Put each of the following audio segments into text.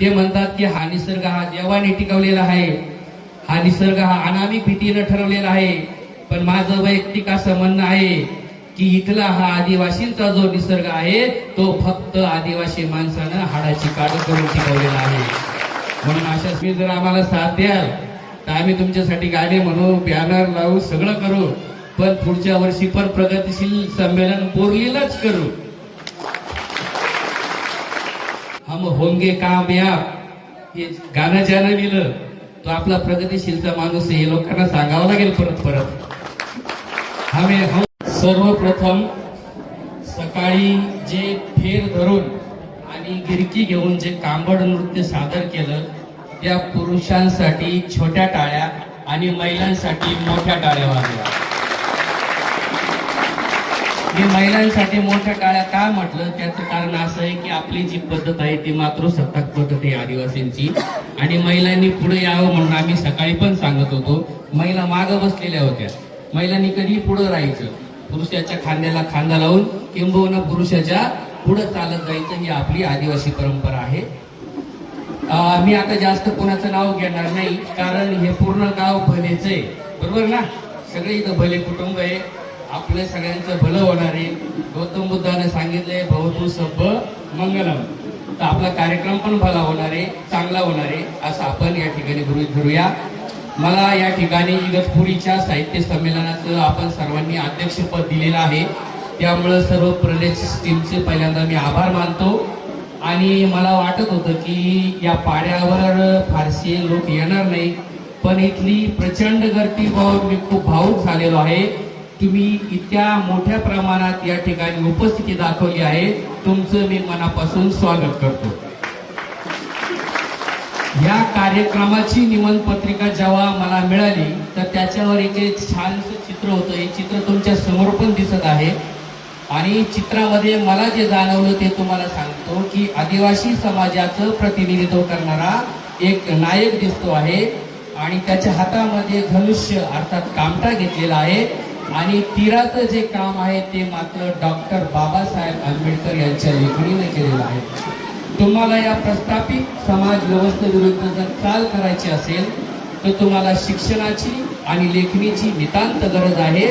ते म्हणतात की हा निसर्ग हा देवाने टिकवलेला आहे. हा निसर्ग हा अनामिक भीतीनं ठरवलेला आहे. पण माझं वैयक्तिक असं म्हणणं आहे की इथला हा आदिवासींचा जो निसर्ग आहे तो फक्त आदिवासी माणसानं हाडाची काढ करून टिकवलेला आहे. म्हणून अशा तुम्ही जर आम्हाला साथ द्याल तर आम्ही तुमच्यासाठी गाणे म्हणू बॅनर लावू सगळं करू. पण पुढच्या वर्षी पण प्रगतिशील संमेलन बोरलीलाच करू. हम होंगे कामयाब. हे गाणं ज्यानं लिहिलं तो आपला प्रगतीशीलचा माणूस हे लोकांना सांगावं लागेल परत परत. आम्ही हो- सर्वप्रथम सकाळी जे फेर धरून आणि गिरकी घेऊन जे कांबड नृत्य सादर केलं त्या पुरुषांसाठी छोट्या टाळ्या आणि महिलांसाठी मोठ्या टाळ्या वाजल्या. मी महिलांसाठी मोठ्या टाळ्या का म्हटलं? त्याचं कारण असं आहे की आपली जी पद्धत आहे ती मातृसत्ताक पद्धत आहे आदिवासींची. आणि महिलांनी पुढे यावं म्हणून आम्ही सकाळी पण सांगत होतो महिला मागं बसलेल्या होत्या. महिलांनी कधी पुढं राहायचं. पुरुषाच्या खांद्याला खांदा लावून किंबहुना पुरुषाच्या पुढं चालत जायचं ही आपली आदिवासी परंपरा आहे. मी आता जास्त कोणाचं नाव घेणार नाही कारण हे पूर्ण गाव भलेच आहे. बरोबर ना? सगळे इथं भले कुटुंब आहे. आपल्या सगळ्यांचं भलं होणार आहे गौतम बुद्धाने सांगितलंय भवतु सभ्य मंगलम. तर आपला कार्यक्रम पण भला होणार आहे चांगला होणार आहे असं आपण या ठिकाणी गृहीत धरूया. मला या ठिकाणी इगतपुरीच्या साहित्य संमेलनाचं आपण सर्वांनी अध्यक्षपद दिलेलं आहे. त्यामुळं सर्व प्रदेश टीमचे पहिल्यांदा मी आभार मानतो. आणि मला वाटत होतं की या पाड्यावर फारसे लोक येणार नाही पण इथली प्रचंड गर्दी पाहून मी खूप भावूक झालेलो आहे. तुम्ही इतक्या मोठ्या प्रमाणात या ठिकाणी उपस्थिती दाखवली आहे. तुमचं मी मनापासून स्वागत करतो. या कार्यक्रमाची निमंत्रण पत्रिका जेव्हा मला मिळाली तर त्याच्यावर एक एक छानसं चित्र होतं. हे चित्र तुमच्यासमोर पण दिसत आहे. आणि चित्रामध्ये मला जे जाणवलं ते तुम्हाला सांगतो की आदिवासी समाजाचं प्रतिनिधित्व करणारा एक नायक दिसतो आहे. आणि त्याच्या हातामध्ये धनुष्य अर्थात कामटा घेतलेला आहे. आणि तीराचं जे काम आहे ते मात्र डॉक्टर बाबासाहेब आंबेडकर यांच्या लेखणीने केलेलं आहे. तुम्हाला या प्रस्थापित समाज व्यवस्थेविरुद्ध जर चाल करायची असेल तर तुम्हाला शिक्षणाची आणि लेखणीची नितांत गरज आहे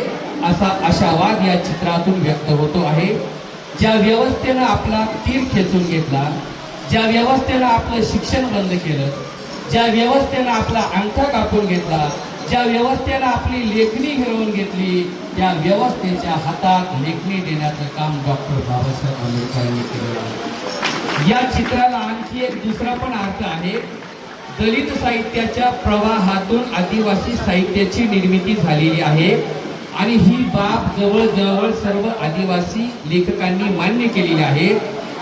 असा आशावाद या चित्रातून व्यक्त होतो आहे. ज्या व्यवस्थेनं आपला तीर खेचून घेतला ज्या व्यवस्थेनं आपलं शिक्षण बंद केलं ज्या व्यवस्थेनं आपला अंगठा कापून घेतला ज्या व्यवस्थेनं आपली लेखणी हिरवून घेतली त्या व्यवस्थेच्या हातात लेखणी देण्याचं काम डॉक्टर बाबासाहेब आंबेडकरांनी केलेलं आहे. या चित्राला आणखी एक दुसरा पण अर्थ आहे. दलित साहित्याच्या प्रवाहातून आदिवासी साहित्याची निर्मिती झालेली आहे. आणि ही बाब जवळजवळ सर्व आदिवासी लेखकांनी मान्य केलेली आहे.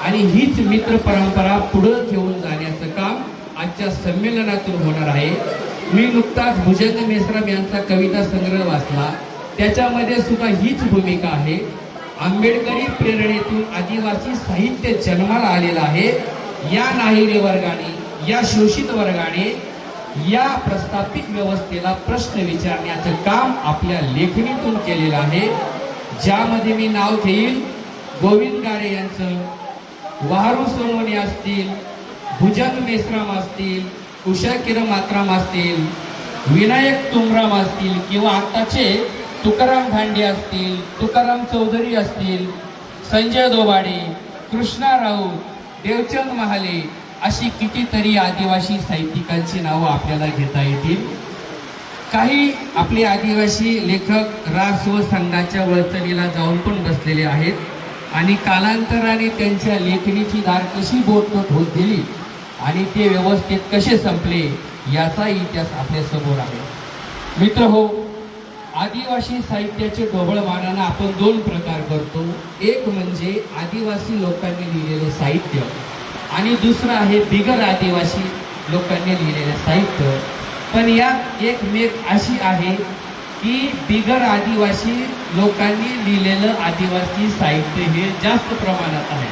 आणि हीच मित्र परंपरा पुढं घेऊन जाण्याचं काम आजच्या संमेलनातून होणार आहे. मी नुकताच भुजंग मेश्राम यांचा कविता संग्रह वाचला. त्याच्यामध्ये सुद्धा हीच भूमिका आहे. आंबेडकरी प्रेरणेतून आदिवासी साहित्य जन्माला आलेलं आहे. या नाहिरे वर्गाने या शोषित वर्गाने या प्रस्थापित व्यवस्थेला प्रश्न विचारण्याचं काम आपल्या लेखणीतून केलेलं आहे. ज्यामध्ये मी नाव घेईल गोविंद गारे यांचं. वाहरू सोनवणे असतील भुजंग मेश्राम असतील उषा किरण मात्राम असतील विनायक तुमराम असतील किंवा आत्ताचे तुकाराम भांडे असतील तुकाराम चौधरी असतील संजय दोबाडे कृष्णा राऊत देवचंद महाले अशी कितीतरी आदिवासी साहित्यिकांची नावं आपल्याला घेता येतील. काही आपले आदिवासी लेखक रास व संघाच्या वळचणीला जाऊन पण बसलेले आहेत आणि कालांतराने त्यांच्या लेखणीची दार कशी बोटबोट होत गेली आणि ते व्यवस्थित कसे संपले याचा इतिहास आपल्यासमोर आहे. मित्र हो आदिवासी साहित्याचे ढोबळ मानानं आपण दोन प्रकार करतो. एक म्हणजे आदिवासी लोकांनी लिहिलेले साहित्य आणि दुसरं आहे बिगर आदिवासी लोकांनी लिहिलेले साहित्य. पण यात एक मेक अशी आहे की बिगर आदिवासी लोकांनी लिहिलेलं आदिवासी साहित्य हे जास्त प्रमाणात आहे.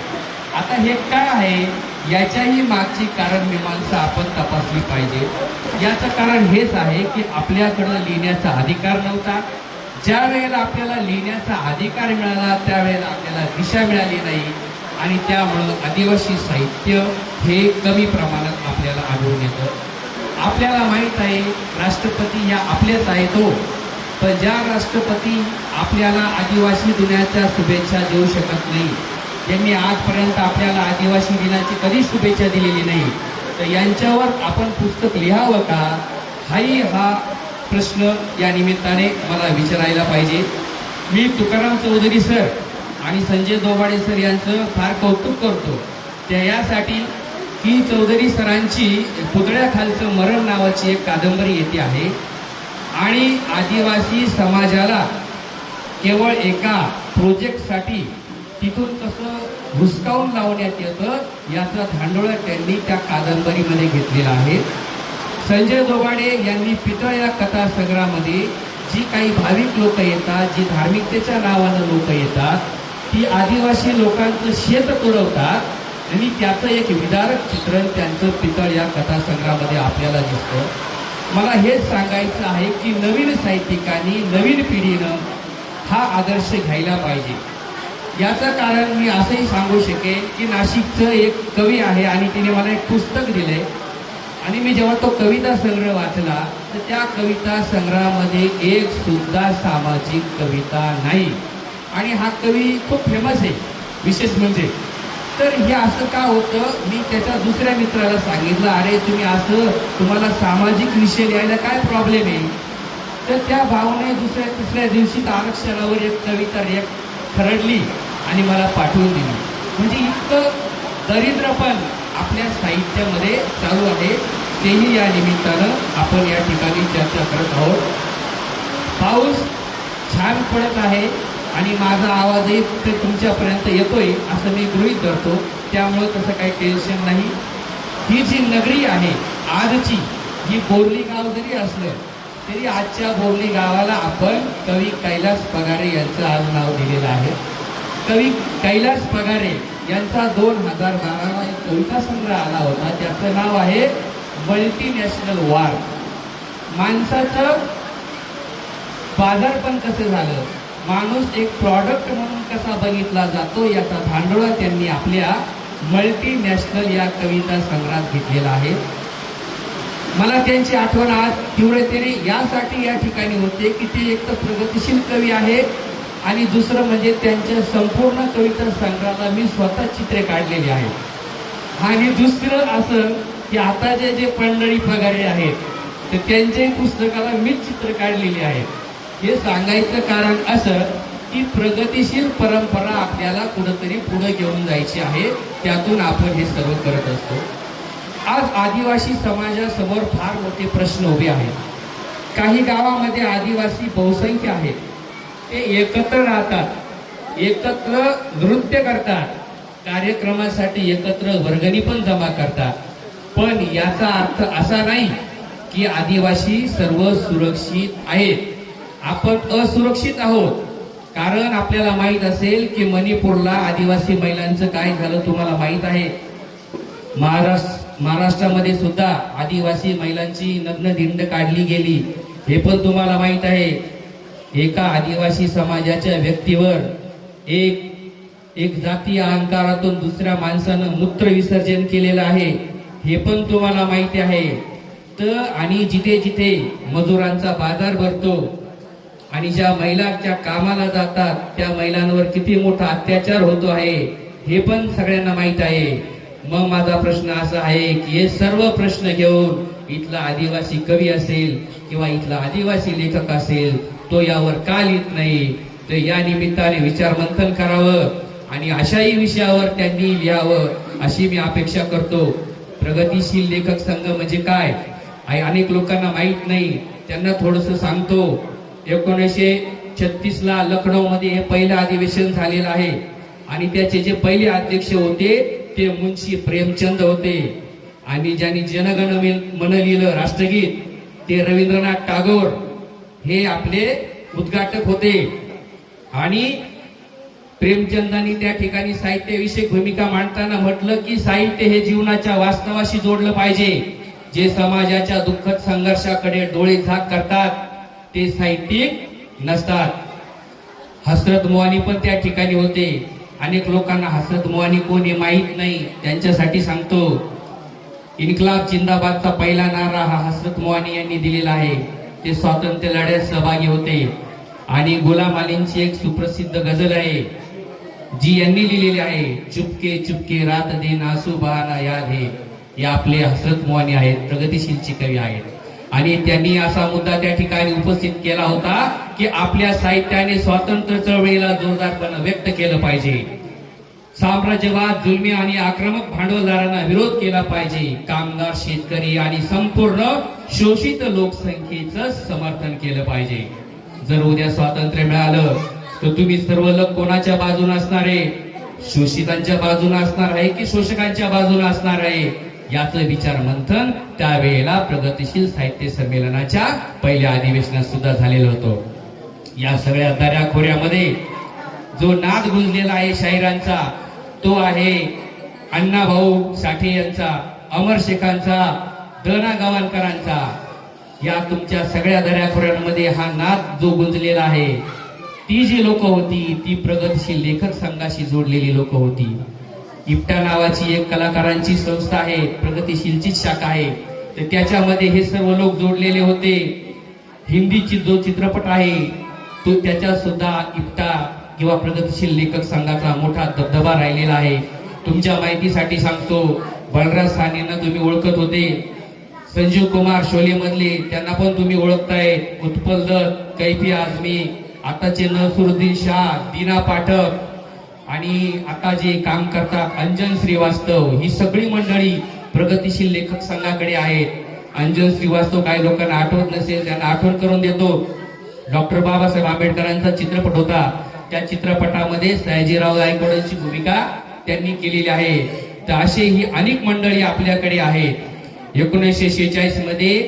आता हे काय आहे? याच्याही मागची कारण मीमांसा आपण तपासली पाहिजे. याचं कारण हेच आहे की आपल्याकडं लिहिण्याचा अधिकार नव्हता. ज्या वेळेला आपल्याला लिहिण्याचा अधिकार मिळाला त्यावेळेला आपल्याला दिशा मिळाली नाही. आणि त्यामुळं आदिवासी साहित्य हे कमी प्रमाणात आपल्याला आढळून येतं. आपल्याला माहीत आहे राष्ट्रपती ह्या आपल्याच आहेत हो. पण ज्या राष्ट्रपती आपल्याला आदिवासी दुनियाच्या शुभेच्छा देऊ शकत नाही त्यांनी आजपर्यंत आपल्याला आदिवासी दिनाची कधी शुभेच्छा दिलेली नाही तर यांच्यावर आपण पुस्तक लिहावं का? हाही हा प्रश्न या निमित्ताने मला विचारायला पाहिजे. मी तुकाराम चौधरी सर आणि संजय दोबाडे सर यांचं फार कौतुक करतो. त्या यासाठी की चौधरी सरांची पुतळ्याखालचं मरण नावाची एक कादंबरी येते आहे. आणि आदिवासी समाजाला केवळ एका प्रोजेक्टसाठी तिथून कसं हुसकावून लावण्यात येतं याचा धांडोळा त्यांनी त्या कादंबरीमध्ये घेतलेला आहे. संजय दोबाडे यांनी पितळ या कथासंग्रहामध्ये जी काही भाविक लोक येतात जी धार्मिकतेच्या नावानं लोक येतात ती आदिवासी लोकांचं शेत तुडवतात आणि त्याचं एक विदारक चित्रण त्यांचं पितळ या कथासंग्रहामध्ये आपल्याला दिसतं. मला हेच सांगायचं आहे की नवीन साहित्यिकांनी नवीन पिढीनं हा आदर्श घ्यायला पाहिजे. याचं कारण मी असंही सांगू शकेन की नाशिकचं एक कवी आहे आणि तिने मला एक पुस्तक दिले आणि मी जेव्हा तो कविता संग्रह वाचला तर त्या कविता संग्रहामध्ये एक सुद्धा सामाजिक कविता नाही. आणि हा कवी खूप फेमस आहे विशेष म्हणजे. तर हे असं का होतं? मी त्याच्या दुसऱ्या मित्राला सांगितलं अरे तुम्ही असं तुम्हाला सामाजिक विषय लिहायला काय प्रॉब्लेम आहे? तर त्या भावने दुसऱ्या तिसऱ्या दिवशी आरक्षणावर एक कविता एक खरडली आणि मला पाठवून दिली. म्हणजे इतकं दरिद्रपण आपल्या साहित्यामध्ये चालू आहे. तेही या निमित्तानं आपण या ठिकाणी चर्चा करत आहोत. पाऊस छान पडत आहे आणि माझा आवाजही ते तुमच्यापर्यंत येतोय असं मी गृहीत धरतो. त्यामुळं तसं काही टेन्शन नाही. ही जी नगरी आहे आजची ही बोरली गाव जरी असलं तरी आजच्या बोरली गावाला आपण कवी कैलास पगारे यांचं आज नाव दिलेलं आहे. कवी कैलास पगारे यांचा दोन हजार बाराला एक कविता संग्रह आला होता. त्याचं नाव आहे मल्टीनॅशनल वार माणसाचं बाजारपण कसं झालं? माणूस एक प्रॉडक्ट म्हणून कसा बघितला जातो याचा धांडोळा त्यांनी आपल्या मल्टीनॅशनल या कविता संग्रहात घेतलेला आहे. मला त्यांची आठवण आज तीव्रतेने यासाठी या ठिकाणी होते की ते एक तर प्रगतिशील कवी आहे आणि दुसरं म्हणजे त्यांच्या संपूर्ण कविता संग्रहाला मी स्वतः चित्रे काढलेली आहेत. आणि दुसरं असं की आता जे जे पंढरी पगारे आहेत तर त्यांच्याही पुस्तकाला मीच चित्र काढलेली आहेत. हे सांगायचं कारण असं की प्रगतिशील परंपरा आपल्याला कुठंतरी पुढे घेऊन जायची आहे त्यातून आपण हे सर्व करत असतो. आज आदिवासी समाजासमोर फार मोठे प्रश्न उभे आहेत. काही गावामध्ये आदिवासी बहुसंख्य आहेत. ते एकत्र राहतात एकत्र नृत्य करतात कार्यक्रमासाठी एकत्र वर्गणी पण जमा करतात. पण याचा अर्थ असा नाही की आदिवासी सर्व सुरक्षित आहेत. आपण असुरक्षित आहोत. कारण आपल्याला माहीत असेल की मणिपूरला आदिवासी महिलांचं काय झालं तुम्हाला माहीत आहे? महाराष्ट्र महाराष्ट्रामध्ये सुद्धा आदिवासी महिलांची नग्न धिंड काढली गेली. हे पण तुम्हाला माहीत आहे. एका आदिवासी समाजाच्या व्यक्तीवर एक एक जातीय अहंकारातून दुसऱ्या माणसानं मूत्र विसर्जन केलेलं आहे. हे पण तुम्हाला माहिती आहे. तर आणि जिथे जिथे मजुरांचा बाजार भरतो आणि ज्या महिला त्या कामाला जातात त्या महिलांवर किती मोठा अत्याचार होतो आहे हे पण सगळ्यांना माहीत आहे. मग माझा प्रश्न असा आहे की हे सर्व प्रश्न घेऊन इथला आदिवासी कवी असेल किंवा इथला आदिवासी लेखक असेल तो यावर का लिहित नाही? तर या निमित्ताने विचार मंथन करावं आणि अशाही विषयावर त्यांनी लिहावं अशी मी अपेक्षा करतो. प्रगतीशील लेखक संघ म्हणजे काय? अनेक लोकांना माहीत नाही. त्यांना थोडस सांगतो. एकोणीसशे छत्तीस ला लखनौ मध्ये हे पहिलं अधिवेशन झालेलं आहे आणि त्याचे जे पहिले अध्यक्ष होते ते मुंशी प्रेमचंद होते. आणि ज्यांनी जनगण मन लिहिलं राष्ट्रगीत ते रवींद्रनाथ टागोर हे आपले उद्घाटक होते. आणि प्रेमचंदांनी त्या ठिकाणी साहित्यविषयक भूमिका मांडताना म्हटलं की साहित्य हे जीवनाच्या वास्तवाशी जोडलं पाहिजे. जे समाजाच्या दुःखद संघर्षाकडे डोळे झाक करतात ते साहित्यिक नसतात. हसरत मोहानी पण त्या ठिकाणी होते. अनेक लोकांना हसरत मोहानी कोण हे माहीत नाही त्यांच्यासाठी सांगतो. इन्कलाब जिंदाबादचा पहिला नारा हा हसरत मोहानी यांनी दिलेला आहे. ते स्वातंत्र्य लढ्यात सहभागी होते. आणि गुलाम अलींची एक सुप्रसिद्ध गझल आहे जी यांनी लिहिलेली आहे चुपके चुपके रात दिन आसू बहाना याद हे. या आपले हसरत मोहानी आहेत प्रगतिशीलची कवी आहेत. आणि त्यांनी असा मुद्दा त्या ठिकाणी उपस्थित केला होता की आपल्या साहित्याने स्वातंत्र्य चळवळीला जोरदारपणे व्यक्त केलं पाहिजे. साम्राज्यवाद जुलमी आणि आक्रमक भांडवलदारांना विरोध केला पाहिजे. कामगार शेतकरी आणि संपूर्ण शोषित लोकसंख्येचं समर्थन केलं पाहिजे. जर उद्या स्वातंत्र्य मिळालं तर तुम्ही सर्व लोक कोणाच्या बाजूने असणार आहे? शोषितांच्या बाजूने असणार आहे की शोषकांच्या बाजूने असणार आहे? याचं विचार मंथन त्यावेळेला प्रगतिशील साहित्य संमेलनाच्या पहिल्या अधिवेशनात सुद्धा झालेलं होतं. या सगळ्या दऱ्याखोऱ्यामध्ये जो नाद गुंजलेला आहे शाहिरांचा तो आहे अण्णाभाऊ साठे यांचा अमर शेखांचा दना गवाणकरांचा. या तुमच्या सगळ्या दऱ्याखोऱ्यांमध्ये हा नाद जो गुंजलेला आहे ती जी लोक होती ती प्रगतशील लेखक संघाशी जोडलेली लोक होती. इप्टा नावाची एक कलाकारांची संस्था आहे प्रगतिशीलची शाखा आहे. तर त्याच्यामध्ये हे सर्व लोक जोडलेले होते. हिंदीची जो चित्रपट आहे तो त्याच्यात सुद्धा इप्टा किंवा प्रगतिशील लेखक संघाचा मोठा दबदबा राहिलेला आहे. तुमच्या माहितीसाठी सांगतो बलराज सानेंना तुम्ही ओळखत होते. संजीव कुमार शोले मधले त्यांना पण तुम्ही ओळखताय. उत्पल दत्त कैफी आझमी आताचे नसरुद्दीन शाह दीना पाठक आणि आता जे काम करतात अंजन श्रीवास्तव ही सगळी मंडळी प्रगतिशील लेखक संघाकडे आहेत. अंजन श्रीवास्तव काही लोकांना आठवत नसेल त्यांना आठवण करून देतो. डॉक्टर बाबासाहेब आंबेडकरांचा चित्रपट होता. त्या चित्रपटामध्ये सयाजीराव गायकवाडांची भूमिका त्यांनी केलेली आहे. तर असे ही अनेक मंडळी आपल्याकडे आहेत. एकोणीसशे शेहेचाळीसमध्ये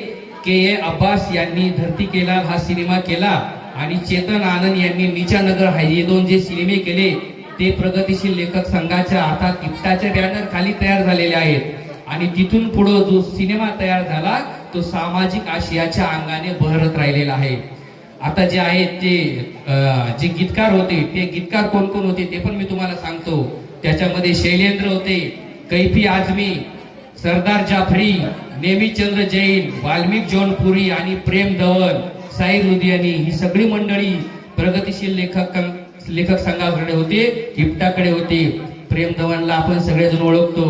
के ए अब्बास यांनी धरती केला हा सिनेमा केला. आणि चेतन आनंद यांनी निचानगर हा हे दोन जे सिनेमे केले ते प्रगतिशील लेखक संघाच्या अर्थात इफ्टाच्या बॅनर खाली तयार झालेले आहेत. आणि तिथून पुढे जो सिनेमा तयार झाला तो सामाजिक आशयाच्या अंगाने बहरत राहिलेला आहे. आता जे आहेत ते जे गीतकार होते ते गीतकार कोण कोण होते ते पण मी तुम्हाला सांगतो. त्याच्यामध्ये शैलेंद्र होते कैफी आझमी सरदार जाफरी नेमीचंद्र जैन वाल्मिक जौनपुरी आणि प्रेम धवन साई लुधियानी ही सगळी मंडळी प्रगतिशील लेखक लेखक संघाकडे होते इफ्टाकडे होते. प्रेम धवनला आपण सगळेजण ओळखतो.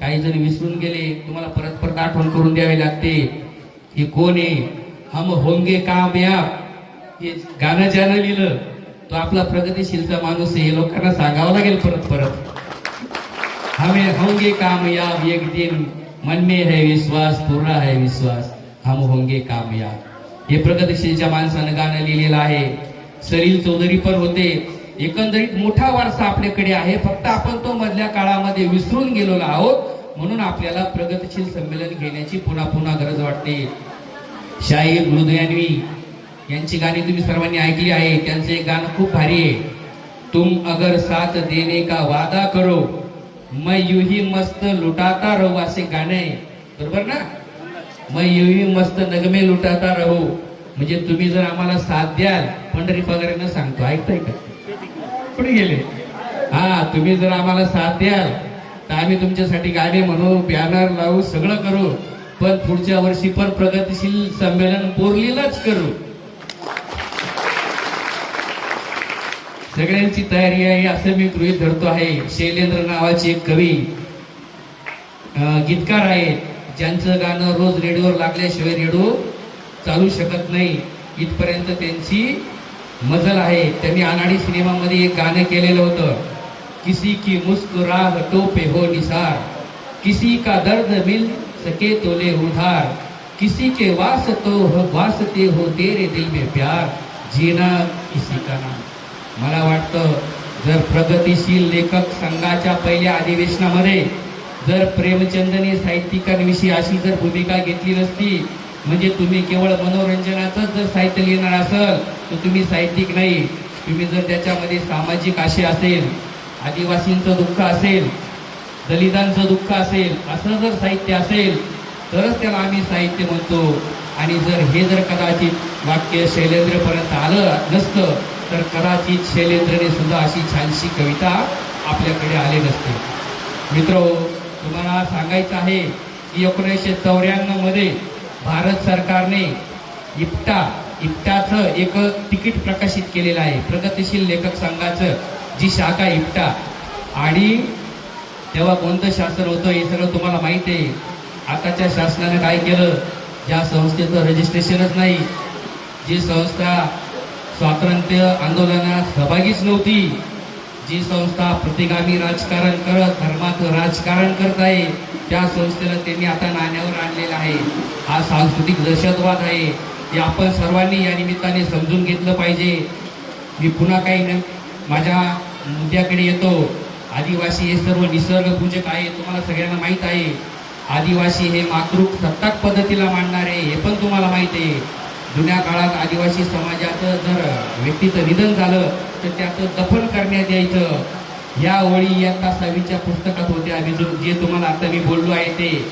काही जण विसरून गेले. तुम्हाला परत परत आठवण करून द्यावी लागते. हे कोण आहे? हम होंगे कामयाब हे गाणं ज्यानं लिहिलं तो आपला प्रगतीशीलचा माणूस आहे. हे लोकांना सांगावं लागेल परत परत. हमें होंगे कामयाब एक दिन मन में है विश्वास पूर्ण है विश्वास. हम होंगे कामयाब हे प्रगतिशीलच्या माणसानं गाणं लिहिलेलं आहे. सलील चौधरी पण होते. एकंदरीत मोठा वारसा आपल्याकडे आहे. फक्त आपण तो मधल्या काळामध्ये विसरून गेलेलो आहोत. म्हणून आपल्याला प्रगतिशील संमेलन घेण्याची पुन्हा पुन्हा गरज वाटते. शाहीर मृदयान्वी यांची गाणी तुम्ही सर्वांनी ऐकली आहे त्यांचं एक गाणं खूप भारी आहे. तुम अगर साथ देने का वादा करो मैं यूं ही मस्त लुटाता रहू असे गाणे आहे. बरोबर ना? मैं युही ही मस्त नगमे लुटाता रहू. म्हणजे तुम्ही जर आम्हाला साथ द्याल पंढरी पगारांना सांगतो. ऐकताय का? कुठे गेले. हा तुम्ही जर आम्हाला साथ द्याल तर आम्ही तुमच्यासाठी गाणे म्हणू बॅनर लावू सगळं करू. पण पुढच्या वर्षी पण प्रगतिशील संमेलन बोरलीलाच करू. सगळ्यांची तयारी आहे असं मी गृहीत धरतो आहे. शैलेंद्र नावाचे एक कवी गीतकार आहेत ज्यांचं गाणं रोज रेडिओवर लागल्याशिवाय रेडिओ चालू शकत नाही. इथपर्यंत त्यांची मजल आहे. त्यांनी अनाडी सिनेमामध्ये एक गाणं केलेलं होतं. किसी की मुस्कुराहटों पे हो निसार. किसी का दर्द मिल सके तो ले उधार. किसी के वास तो हो वासते हो तेरे दिल में प्यार. जीना किसी का नाम. मला वाटतं जर प्रगतिशील लेखक संघाच्या पहिल्या अधिवेशनामध्ये जर प्रेमचंदने साहित्यिकांविषयी अशी जर भूमिका घेतली नसती म्हणजे तुम्ही केवळ मनोरंजनाचंच जर साहित्य लिहिणार असाल तर तुम्ही साहित्यिक नाही. तुम्ही जर त्याच्यामध्ये सामाजिक आशय असेल आदिवासींचं दुःख असेल दलितांचं दुःख असेल असं जर साहित्य असेल तरच त्याला आम्ही साहित्य म्हणतो. आणि जर हे जर कदाचित वाक्य शैलेंद्रपर्यंत आलं नसतं तर कदाचित शैलेंद्रने सुद्धा अशी छानशी कविता आपल्याकडे आले नसते. मित्र तुम्हाला सांगायचं आहे की एकोणीसशे चौऱ्याण्णवमध्ये भारत सरकारने इप्टा इप्टाचं एक तिकीट प्रकाशित केलेलं आहे. प्रगतिशील लेखक संघाचं जी शाखा इप्टा. आणि तेव्हा कोणतं शासन होतं हे सगळं तुम्हाला माहिती आहे. आताच्या शासनानं काय केलं? ज्या संस्थेचं रजिस्ट्रेशनच नाही. जी संस्था स्वातंत्र्य आंदोलनात सहभागीच नव्हती. जी संस्था प्रतिगामी राजकारण करत धर्माचं राजकारण करत आहे त्या संस्थेला त्यांनी आता नाण्यावर आणलेला आहे. हा सांस्कृतिक दहशतवाद आहे. हे आपण सर्वांनी या निमित्ताने समजून घेतलं पाहिजे. मी पुन्हा काही न माझ्या मुद्द्याकडे येतो. आदिवासी हे सर्व निसर्गपूजक आहे तुम्हाला सगळ्यांना माहीत आहे. आदिवासी हे मातृक सत्ताक पद्धतीला मांडणारे हे पण तुम्हाला माहीत आहे. जुन्या काळात आदिवासी समाजाचं जर व्यक्तीचं निधन झालं तर त्याचं दफन करण्यात यायचं. या ओळी इयत्ता सहावीच्या पुस्तकात होत्या. आणि जो जे तुम्हाला आता मी बोललो आहे ते.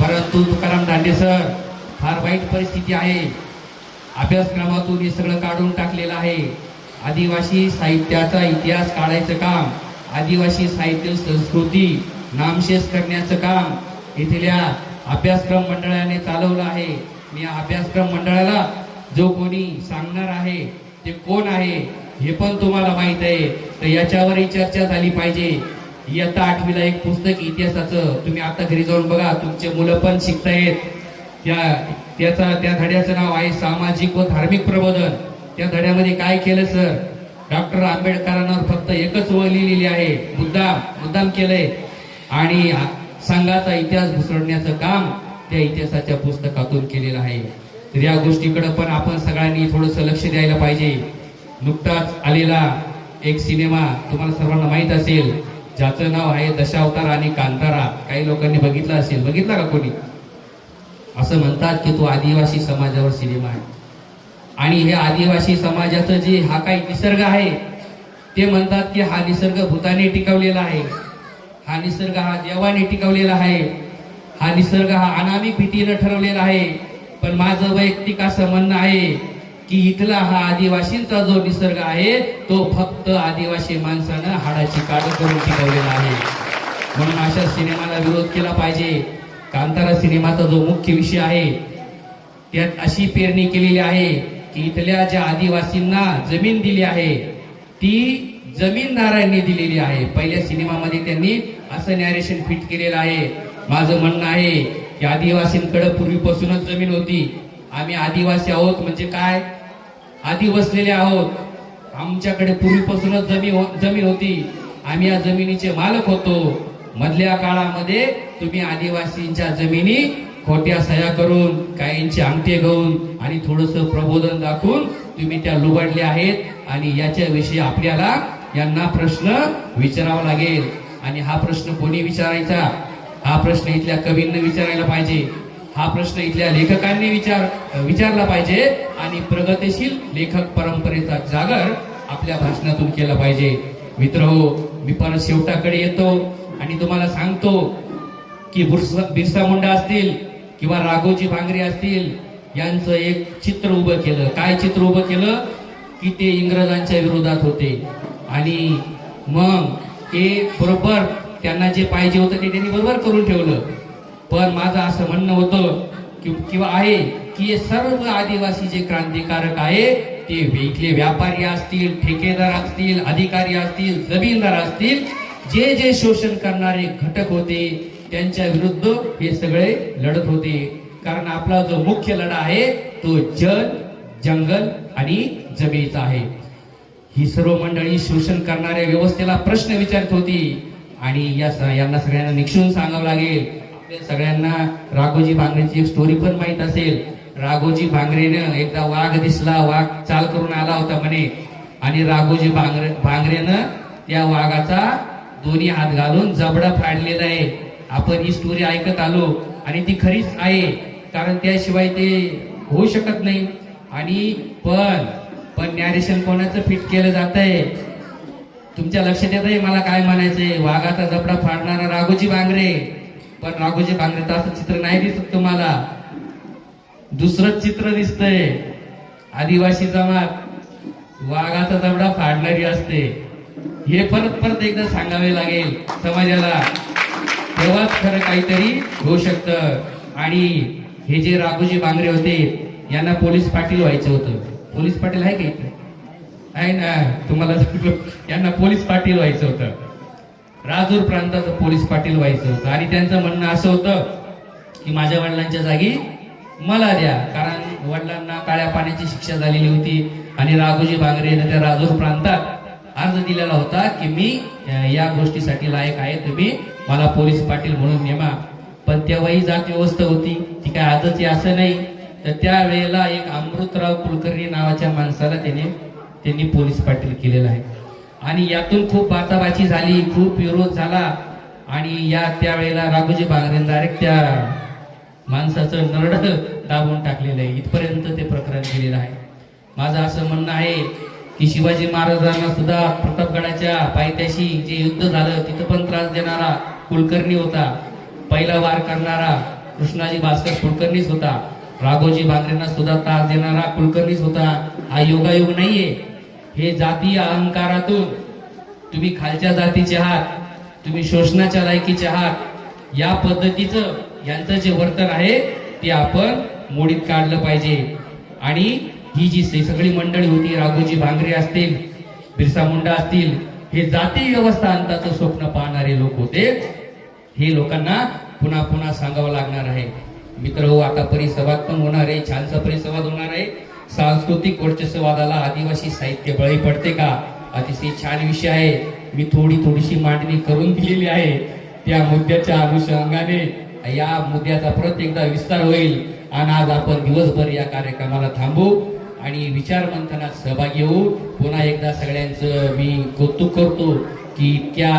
परंतु तुकाराम दांडे सर फार वाईट परिस्थिती आहे. अभ्यासक्रमातून हे सगळं काढून टाकलेलं आहे. आदिवासी साहित्याचा इतिहास काढायचं काम आदिवासी साहित्य संस्कृती नामशेष करण्याचं काम इथल्या अभ्यासक्रम मंडळाने चालवलं आहे. मी या अभ्यासक्रम मंडळाला जो कोणी सांगणार आहे ते कोण आहे? हे पण तुम्हाला माहीत आहे. तर याच्यावरही चर्चा झाली पाहिजे. इयत्ता आठवीला एक पुस्तक इतिहासाचं तुम्ही आता घरी जाऊन बघा. तुमचे मुलं पण शिकतायत. त्या त्याचा त्या धड्याचं नाव आहे सामाजिक व धार्मिक प्रबोधन. त्या धड्यामध्ये काय केलं सर? डॉक्टर आंबेडकरांवर फक्त एकच व लिहिलेली आहे. मुद्दाम मुद्दाम केलंय. आणि संघाचा इतिहास घुसळण्याचं काम त्या इतिहासाच्या पुस्तकातून केलेलं आहे. तर या गोष्टीकडे पण आपण सगळ्यांनी थोडंसं लक्ष द्यायला पाहिजे. नुकताच आलेला एक सिनेमा तुम्हाला सर्वांना माहीत असेल ज्याचं नाव आहे दशावतार आणि कांतारा. काही लोकांनी बघितला असेल. बघितला का कोणी? असं म्हणतात की तो आदिवासी समाजावर सिनेमा आहे. आणि हे आदिवासी समाजाचं जे हा काही निसर्ग आहे ते म्हणतात की हा निसर्ग भूताने टिकवलेला आहे. हा निसर्ग हा देवाने टिकवलेला आहे. हा निसर्ग हा अनामिक भीतीनं ठरवलेला आहे. पण माझं वैयक्तिक असं म्हणणं आहे की इथला हा आदिवासींचा जो निसर्ग आहे तो फक्त आदिवासी माणसानं हाडाची काढ करून टिकवलेला आहे. म्हणून अशा सिनेमाला विरोध केला पाहिजे. कांतारा सिनेमाचा जो मुख्य विषय आहे त्यात अशी पेरणी केलेली आहे की इथल्या ज्या आदिवासींना जमीन दिली आहे ती जमीनदारांनी दिलेली आहे. पहिल्या सिनेमामध्ये त्यांनी असं नॅरेशन फिट केलेलं आहे. माझं म्हणणं आहे की आदिवासींकडे पूर्वीपासूनच जमीन होती. आम्ही आदिवासी आहोत म्हणजे काय? आधी वसलेले आहोत. आमच्याकडे पूर्वीपासूनच जमीन हो- जमीन होती. आम्ही या जमिनीचे मालक होतो. मधल्या काळामध्ये तुम्ही आदिवासींच्या जमिनी खोट्या सह्या करून काहींचे अंगठे घेऊन आणि थोडस प्रबोधन दाखवून तुम्ही त्या लुबाडल्या आहेत आणि याच्याविषयी आपल्याला यांना प्रश्न विचारावा लागेल. आणि हा प्रश्न कोणी विचारायचा? हा प्रश्न इथल्या कवींना विचारायला पाहिजे. हा प्रश्न इथल्या लेखकांनी विचार विचारला पाहिजे आणि प्रगतीशील लेखक परंपरेचा जागर आपल्या भाषणातून केला पाहिजे. मित्र हो मी परत शेवटाकडे येतो आणि तुम्हाला सांगतो की बिरसा मुंडा असतील किंवा राघोजी भांगरे असतील यांचं एक चित्र उभं केलं. काय चित्र उभं केलं? की ते इंग्रजांच्या विरोधात होते. आणि मग ते बरोबर त्यांना जे पाहिजे होतं ते त्यांनी बरोबर करून ठेवलं. पण माझं असं म्हणणं होतं की किंवा आहे की हे सर्व आदिवासी जे क्रांतिकारक आहे ते इथले व्यापारी असतील ठेकेदार असतील अधिकारी असतील जमीनदार असतील जे जे शोषण करणारे घटक होते त्यांच्या विरुद्ध हे सगळे लढत होते. कारण आपला जो मुख्य लढा आहे तो जल जंगल आणि जमिनीचा आहे. ही सर्व मंडळी शोषण करणाऱ्या व्यवस्थेला प्रश्न विचारत होती. आणि या स- यांना सगळ्यांना निक्षून सांगावं लागेल. आपल्या सगळ्यांना राघोजी भांगरेची स्टोरी पण माहीत असेल. राघोजी भांगरेनं एकदा वाघ दिसला वाघ चाल करून आला होता म्हणे. आणि राघोजी भांगरे भांगरेनं त्या वाघाचा दोन्ही हात घालून जबडा फाडलेला आहे. आपण ही स्टोरी ऐकत आलो आणि ती खरीच आहे. कारण त्याशिवाय ते होऊ शकत नाही. आणि पण पण नॅरेशन कोणाचं फिट केलं जात आहे तुमच्या लक्षात येत आहे मला काय म्हणायचंय? वाघाचा जबडा फाडणारा राघोजी भांगरे. पण राघोजी भांगरेचं असं चित्र नाही दिसत तुम्हाला. दुसरंच चित्र दिसतंय. आदिवासी जमात. वाघाचा जबडा फाडणारी असते. हे परत परत एकदा सांगावे लागेल समाजाला. तेव्हाच खरं काहीतरी होऊ शकतं. आणि हे जे राघोजी बांगरे होते यांना पोलीस पाटील व्हायचं होतं. पोलीस पाटील आहे का इथे? आहे ना. तुम्हाला यांना पोलीस पाटील व्हायचं होतं. राजूर प्रांताचं पोलीस पाटील व्हायचं होतं. आणि त्यांचं म्हणणं असं होतं की माझ्या वडिलांच्या जागी मला द्या कारण वडिलांना काळ्या पाण्याची शिक्षा झालेली होती आणि राघोजी बांगरे यांनी त्या राजूर प्रांतात अर्ज दिलेला होता की मी या गोष्टीसाठी लायक आहे. तुम्ही मला पोलीस पाटील म्हणून नेमा. पण तेव्हाही जात व्यवस्था होती. ती काय आजच आहे असं नाही. तर त्यावेळेला एक अमृतराव कुलकर्णी नावाच्या माणसाला त्याने त्यांनी पोलीस पाटील केलेलं आहे. आणि यातून खूप बाचाबाची झाली खूप विरोध झाला. आणि या त्यावेळेला राघोजी बांगरेन डायरेक्ट त्या माणसाचं नरड दाबून टाकलेलं आहे. इथपर्यंत ते प्रकरण गेलेलं आहे. माझं असं म्हणणं आहे की शिवाजी महाराजांना सुद्धा प्रतापगडाच्या पायथ्याशी जे युद्ध झालं तिथं पण त्रास देणारा कुलकर्णी होता. पहिला वार करणारा कृष्णाजी भास्कर कुलकर्णीच होता. राघोजी भाकरेंना सुद्धा त्रास देणारा कुलकर्णीच होता. हा योगायोग नाहीये. हे जातीय अहंकारातून तुम्ही खालच्या जातीचे आहात तुम्ही शोषणाच्या लायकीचे आहात या पद्धतीचं यांचं जे वर्तन आहे ते आपण मोडीत काढलं पाहिजे. आणि ही जी सगळी मंडळी होती राघोजी भांगरे असतील बिरसा मुंडा असतील हे जाती व्यवस्था अंताचं स्वप्न पाहणारे लोक होते. हे लोकांना पुन्हा पुन्हा सांगावं लागणार आहे. मित्र हो आता परिसंवाद पण होणार आहे छानसा परिसंवाद होणार आहे. सांस्कृतिक वर्चस्ववादाला आदिवासी साहित्य बळी पडते का? अतिशय छान विषय आहे. मी थोडी थोडीशी मांडणी करून दिलेली आहे. त्या मुद्द्याच्या अनुषंगाने या मुद्द्याचा परत एकदा विस्तार होईल. आणि आज आपण दिवसभर या कार्यक्रमाला थांबू आणि विचार मंथनात सहभागी होऊ. पुन्हा एकदा सगळ्यांचं मी कौतुक करतो की इतक्या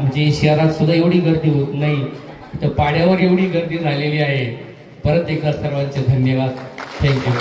म्हणजे शहरात सुद्धा एवढी गर्दी होत नाही. तर पाड्यावर एवढी गर्दी झालेली आहे. परत एकदा सर्वांचे धन्यवाद. थँक्यू